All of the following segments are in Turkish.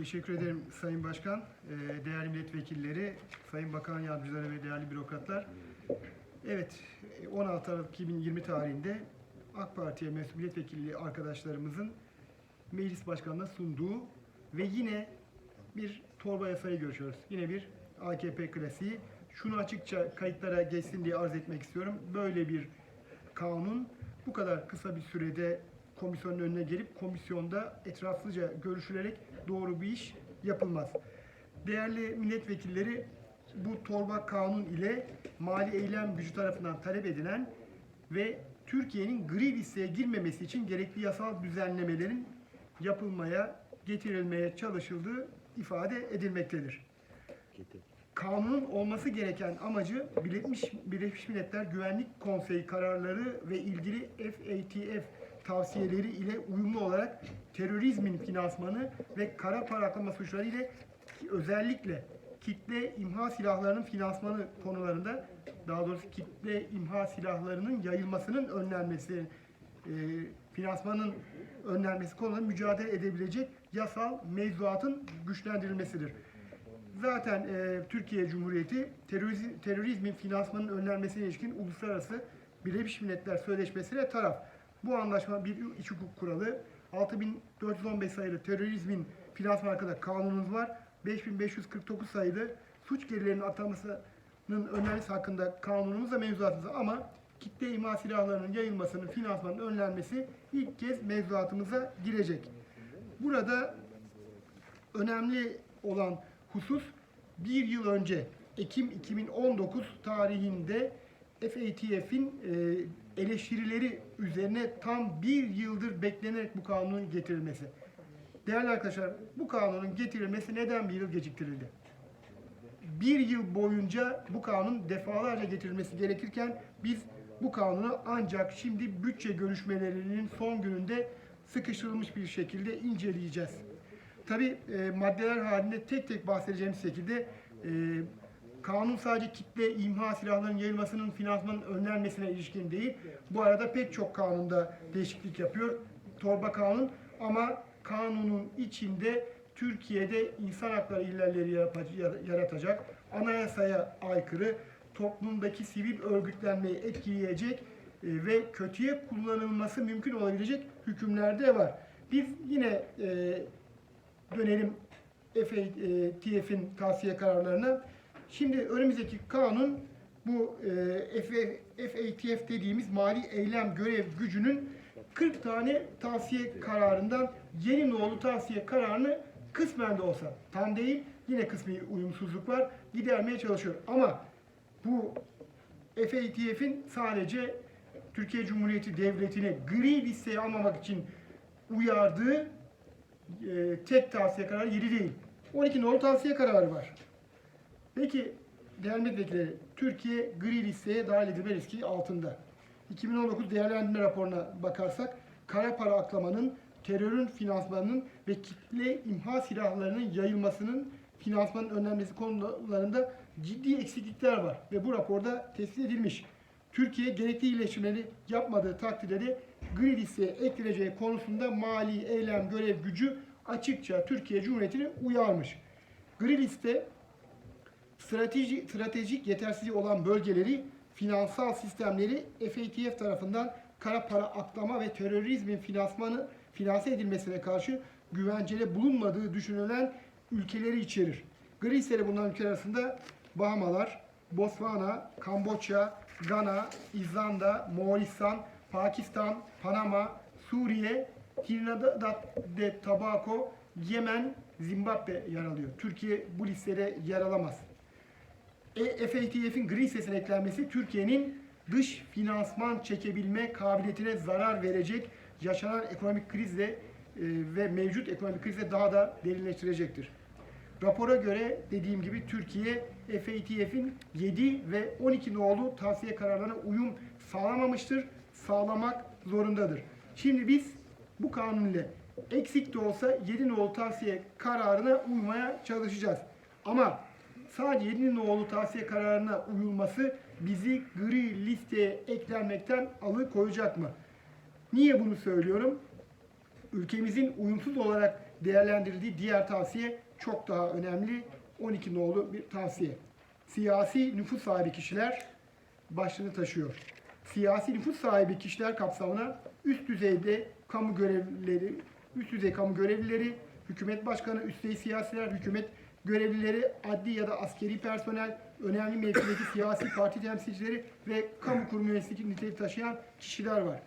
Teşekkür ederim Sayın Başkan, Ee, değerli milletvekilleri, Sayın Bakan Yardımcıları ve değerli bürokratlar. Evet, 16 Aralık 2020 tarihinde AK Parti'ye mensup milletvekilli arkadaşlarımızın meclis başkanına sunduğu ve yine bir torba yasayı görüşüyoruz. Yine bir AKP klasiği. Şunu açıkça kayıtlara geçsin diye arz etmek istiyorum. Böyle bir kanun bu kadar kısa bir sürede komisyonun önüne gelip komisyonda etraflıca görüşülerek doğru bir iş yapılmaz. Değerli milletvekilleri bu torba kanun ile mali eylem gücü tarafından talep edilen ve Türkiye'nin gri listeye girmemesi için gerekli yasal düzenlemelerin yapılmaya, getirilmeye çalışıldığı ifade edilmektedir. Kanunun olması gereken amacı Birleşmiş, Birleşmiş Milletler Güvenlik Konseyi kararları ve ilgili FATF tavsiyeleri ile uyumlu olarak terörizmin finansmanı ve kara para aklama suçları ile özellikle kitle imha silahlarının finansmanı konularında daha doğrusu kitle imha silahlarının yayılmasının önlenmesi, e, finansmanın önlenmesi konularında mücadele edebilecek yasal mevzuatın güçlendirilmesidir. Zaten e, Türkiye Cumhuriyeti teröriz, terörizmin finansmanın önlenmesine ilişkin uluslararası Birleşmiş Milletler Sözleşmesi'ne taraf. Bu anlaşma bir iç hukuk kuralı. 6415 sayılı terörizmin finansman hakkında kanunumuz var. 5549 sayılı suç gerilerinin atılmasının önlenmesi hakkında kanunumuz da mevzuatımız. Ama kitle imha silahlarının yayılmasının finansmanın önlenmesi ilk kez mevzuatımıza girecek. Burada önemli olan husus bir yıl önce Ekim 2019 tarihinde FATF'in e, eleştirileri üzerine tam bir yıldır beklenerek bu kanunun getirilmesi. Değerli arkadaşlar bu kanunun getirilmesi neden bir yıl geciktirildi? Bir yıl boyunca bu kanun defalarca getirilmesi gerekirken biz bu kanunu ancak şimdi bütçe görüşmelerinin son gününde sıkıştırılmış bir şekilde inceleyeceğiz. Tabi e, maddeler halinde tek tek bahsedeceğimiz şekilde e, kanun sadece kitle imha silahlarının yayılmasının finansmanın önlenmesine ilişkin değil. Bu arada pek çok kanunda değişiklik yapıyor. Torba kanun ama kanunun içinde Türkiye'de insan hakları ihlalleri yaratacak, anayasaya aykırı, toplumdaki sivil örgütlenmeyi etkileyecek e, ve kötüye kullanılması mümkün olabilecek hükümler de var. Biz yine e, dönelim FATF'in tavsiye kararlarına. Şimdi önümüzdeki kanun bu e, FATF dediğimiz mali eylem görev gücünün 40 tane tavsiye kararından yeni nolu tavsiye kararını kısmen de olsa tam değil yine kısmi uyumsuzluk var gidermeye çalışıyor. Ama bu FATF'in sadece Türkiye Cumhuriyeti Devleti'ni gri listeye almamak için uyardığı e, tek tavsiye kararı 7 değil. 12 nolu tavsiye kararı var. Peki değerli milletvekilleri, Türkiye gri listeye dahil edilme riski altında. 2019 değerlendirme raporuna bakarsak kara para aklamanın, terörün finansmanının ve kitle imha silahlarının yayılmasının finansmanın önlenmesi konularında ciddi eksiklikler var ve bu raporda tespit edilmiş. Türkiye gerekli iyileştirmeleri yapmadığı takdirde de gri listeye ekleneceği konusunda mali eylem görev gücü açıkça Türkiye Cumhuriyeti'ni uyarmış. Gri liste strateji, stratejik yetersizliği olan bölgeleri, finansal sistemleri FATF tarafından kara para aklama ve terörizmin finansmanı finanse edilmesine karşı güvenceli bulunmadığı düşünülen ülkeleri içerir. Gri listede bulunan ülkeler arasında Bahamalar, Botswana, Kamboçya, Gana, İzlanda, Moğolistan, Pakistan, Panama, Suriye, Trinidad de Tobago, Yemen, Zimbabwe yer alıyor. Türkiye bu listede yer alamaz. E, FATF'in gri listesine eklenmesi Türkiye'nin dış finansman çekebilme kabiliyetine zarar verecek yaşanan ekonomik krizle e, ve mevcut ekonomik krizle daha da derinleştirecektir. Rapora göre dediğim gibi Türkiye FATF'in 7 ve 12 nolu tavsiye kararlarına uyum sağlamamıştır, sağlamak zorundadır. Şimdi biz bu kanun ile eksik de olsa 7 nolu tavsiye kararına uymaya çalışacağız. Ama sadece 7 nolu tavsiye kararına uyulması bizi gri listeye eklenmekten alıkoyacak mı? Niye bunu söylüyorum? ülkemizin uyumsuz olarak değerlendirildiği diğer tavsiye çok daha önemli. 12 nolu bir tavsiye. Siyasi nüfus sahibi kişiler başlığını taşıyor. Siyasi nüfus sahibi kişiler kapsamına üst düzeyde kamu görevlileri, üst düzey kamu görevlileri, hükümet başkanı, üst düzey siyasiler, hükümet görevlileri, adli ya da askeri personel, önemli mevkideki siyasi parti temsilcileri ve kamu kurum yöneticisi niteliği taşıyan kişiler var.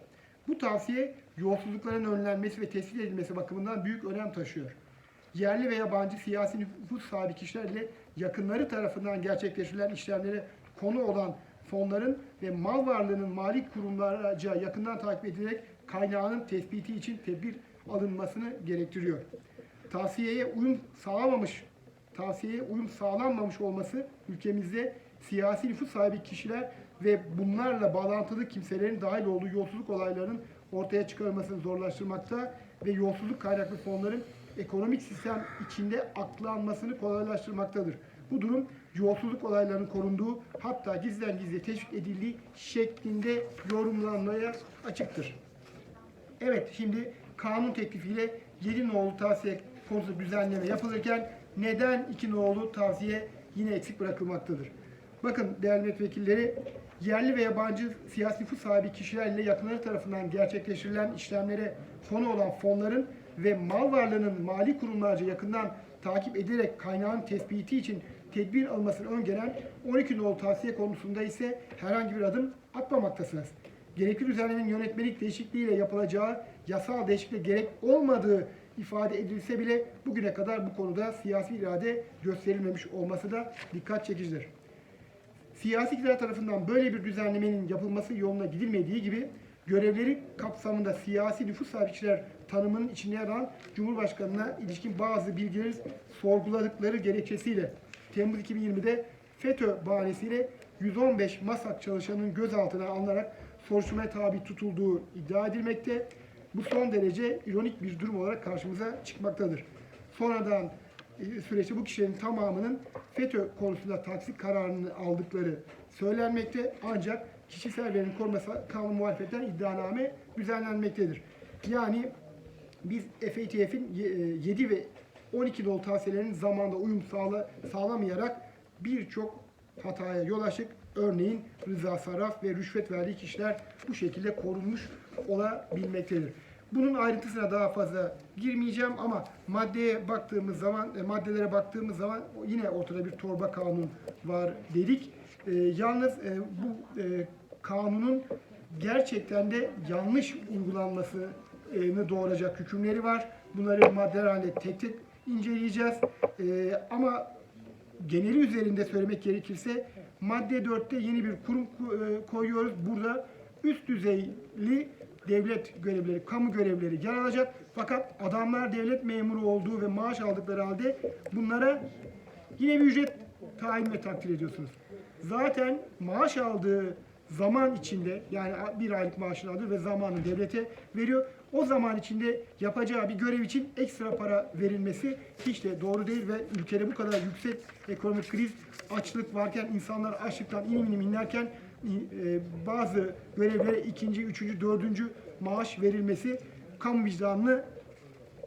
Bu tavsiye yolsuzlukların önlenmesi ve tespit edilmesi bakımından büyük önem taşıyor. Yerli ve yabancı siyasi nüfus sahibi kişiler ile yakınları tarafından gerçekleştirilen işlemlere konu olan fonların ve mal varlığının mali kurumlarca yakından takip edilerek kaynağının tespiti için tedbir alınmasını gerektiriyor. Tavsiyeye uyum sağlamamış, tavsiyeye uyum sağlanmamış olması ülkemizde siyasi nüfus sahibi kişiler ve bunlarla bağlantılı kimselerin dahil olduğu yolsuzluk olaylarının ortaya çıkarılmasını zorlaştırmakta ve yolsuzluk kaynaklı fonların ekonomik sistem içinde aklanmasını kolaylaştırmaktadır. Bu durum yolsuzluk olaylarının korunduğu hatta gizlen gizliye teşvik edildiği şeklinde yorumlanmaya açıktır. Evet şimdi kanun teklifiyle 7 nolu tavsiye konusu düzenleme yapılırken neden 2 nolu tavsiye yine eksik bırakılmaktadır? Bakın değerli milletvekilleri yerli ve yabancı siyasi nüfus sahibi kişilerle yakınları tarafından gerçekleştirilen işlemlere konu olan fonların ve mal varlığının mali kurumlarca yakından takip edilerek kaynağın tespiti için tedbir almasını öngören 12 nolu tavsiye konusunda ise herhangi bir adım atmamaktasınız. Gerekli düzenlemenin yönetmelik değişikliğiyle yapılacağı yasal değişikliğe gerek olmadığı ifade edilse bile bugüne kadar bu konuda siyasi irade gösterilmemiş olması da dikkat çekicidir. Siyasi iktidar tarafından böyle bir düzenlemenin yapılması yoluna gidilmediği gibi görevleri kapsamında siyasi nüfus sahibi kişiler tanımının içinde yer alan Cumhurbaşkanı'na ilişkin bazı bilgileri sorguladıkları gerekçesiyle Temmuz 2020'de FETÖ bahanesiyle 115 MASAK çalışanının gözaltına alınarak soruşturmaya tabi tutulduğu iddia edilmekte. Bu son derece ironik bir durum olarak karşımıza çıkmaktadır. Sonradan e, süreçte bu kişilerin tamamının FETÖ konusunda taksik kararını aldıkları söylenmekte ancak kişisel verinin koruması kanun muhalefetten iddianame düzenlenmektedir. Yani biz FATF'in 7 ve 12 dolu tavsiyelerinin zamanda uyum sağla, sağlamayarak birçok hataya yol açtık. Örneğin rıza sarraf ve rüşvet verdiği kişiler bu şekilde korunmuş olabilmektedir. Bunun ayrıntısına daha fazla girmeyeceğim ama maddeye baktığımız zaman, e, maddelere baktığımız zaman yine ortada bir torba kanun var dedik. E, yalnız e, bu e, kanunun gerçekten de yanlış uygulanmasını doğuracak hükümleri var. Bunları maddeler halinde tek tek inceleyeceğiz. E, ama geneli üzerinde söylemek gerekirse madde 4'te yeni bir kurum e, koyuyoruz. Burada üst düzeyli devlet görevlileri, kamu görevlileri yer alacak. Fakat adamlar devlet memuru olduğu ve maaş aldıkları halde bunlara yine bir ücret tayin ve takdir ediyorsunuz. Zaten maaş aldığı zaman içinde yani bir aylık maaşını alıyor ve zamanını devlete veriyor. O zaman içinde yapacağı bir görev için ekstra para verilmesi hiç de doğru değil ve ülkede bu kadar yüksek ekonomik kriz, açlık varken insanlar açlıktan inim inim inlerken e, bazı görevlere ikinci, üçüncü, dördüncü maaş verilmesi kamu vicdanını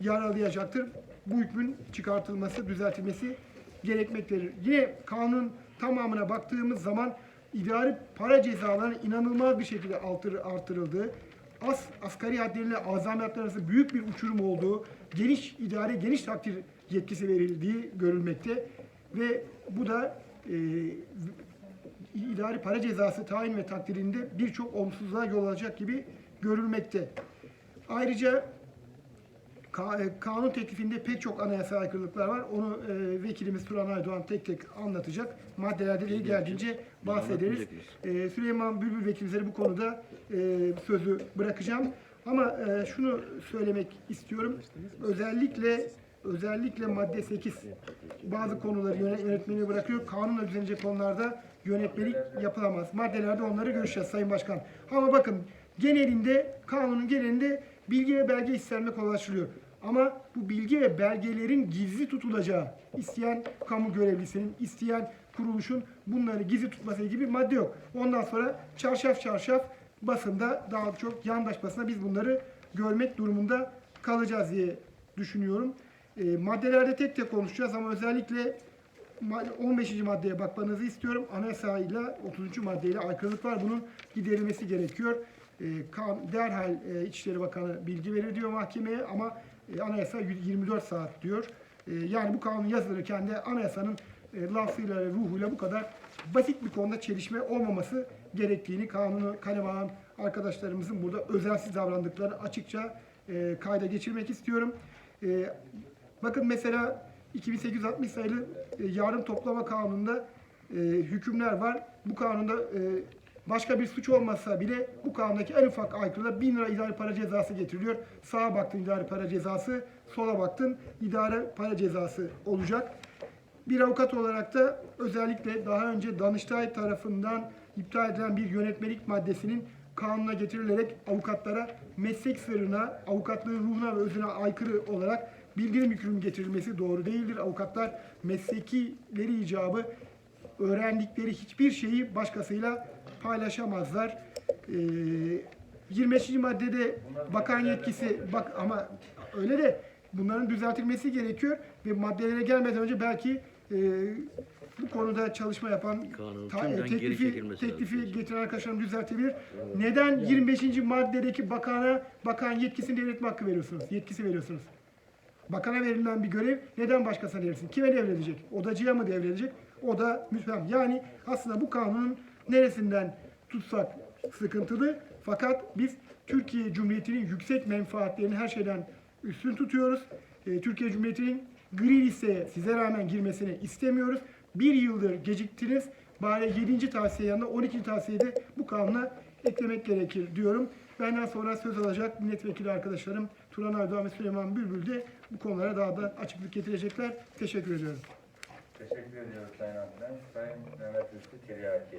yaralayacaktır. Bu hükmün çıkartılması, düzeltilmesi gerekmektedir. Yine kanun tamamına baktığımız zaman idari para cezalarının inanılmaz bir şekilde artırıldığı, as, asgari hadleriyle azami hadler arasında büyük bir uçurum olduğu, geniş idari, geniş takdir yetkisi verildiği görülmekte. Ve bu da e, idari para cezası tayin ve takdirinde birçok olumsuzluğa yol alacak gibi görülmekte. Ayrıca kanun teklifinde pek çok anayasa aykırılıklar var. Onu e, vekilimiz Turan Aydoğan tek tek anlatacak. Maddelerde iyi geldiğince bahsederiz. E, Süleyman Bülbül vekilimize bu konuda e, sözü bırakacağım. Ama e, şunu söylemek istiyorum. Özellikle özellikle madde 8 bazı konuları yönetmeni bırakıyor. Kanunla düzenlenecek konularda yönetmelik yapılamaz. Maddelerde onları görüşeceğiz Sayın Başkan. Ama bakın genelinde, kanunun genelinde bilgi ve belge istenme kolaylaştırılıyor. Ama bu bilgi ve belgelerin gizli tutulacağı, isteyen kamu görevlisinin, isteyen kuruluşun bunları gizli tutması gibi madde yok. Ondan sonra çarşaf çarşaf basında daha çok yandaş basında biz bunları görmek durumunda kalacağız diye düşünüyorum. E, maddelerde tek tek konuşacağız ama özellikle ma- 15. maddeye bakmanızı istiyorum. Anayasa ile 30. maddeyle aykırılık var. Bunun giderilmesi gerekiyor. E, kan, derhal e, İçişleri Bakanı bilgi verir diyor mahkemeye ama e, anayasa 24 saat diyor. E, yani bu kanun yazılırken de anayasanın e, lafıyla ve ruhuyla bu kadar basit bir konuda çelişme olmaması gerektiğini kanunu kaleme alan arkadaşlarımızın burada özensiz davrandıkları açıkça kayda geçirmek istiyorum. Bakın mesela 2860 sayılı yardım toplama kanununda hükümler var. Bu kanunda başka bir suç olmasa bile bu kanundaki en ufak aykırıda 1000 lira idari para cezası getiriliyor. Sağa baktın idari para cezası, sola baktın idari para cezası olacak. Bir avukat olarak da özellikle daha önce Danıştay tarafından iptal edilen bir yönetmelik maddesinin kanuna getirilerek avukatlara meslek sırrına, avukatlığın ruhuna ve özüne aykırı olarak bildirim yükünün getirilmesi doğru değildir. Avukatlar meslekileri icabı öğrendikleri hiçbir şeyi başkasıyla paylaşamazlar. Ee, 25. maddede bakan yetkisi bak ama öyle de bunların düzeltilmesi gerekiyor ve maddelere gelmeden önce belki e, bu konuda çalışma yapan ta- geri teklifi, teklifi getiren arkadaşlarım düzeltebilir. Neden 25. maddedeki bakana bakan yetkisini devretme hakkı veriyorsunuz? Yetkisi veriyorsunuz. Bakana verilen bir görev neden başkasına verirsin? Kime devredecek? Odacıya mı devredecek? O da müsbem. Yani aslında bu kanunun neresinden tutsak sıkıntılı. Fakat biz Türkiye Cumhuriyeti'nin yüksek menfaatlerini her şeyden üstün tutuyoruz. Ee, Türkiye Cumhuriyeti'nin gri listeye size rağmen girmesini istemiyoruz. Bir yıldır geciktiniz. Bari 7. tavsiye yanında 12. tavsiyede bu kanuna eklemek gerekir diyorum. Benden sonra söz alacak milletvekili arkadaşlarım Turan Erdoğan ve Süleyman Bülbül de bu konulara daha da açıklık getirecekler. Teşekkür ediyorum. Teşekkür ediyoruz Sayın Abdülhamid. Sayın Mehmet Rüstü Tiryaki.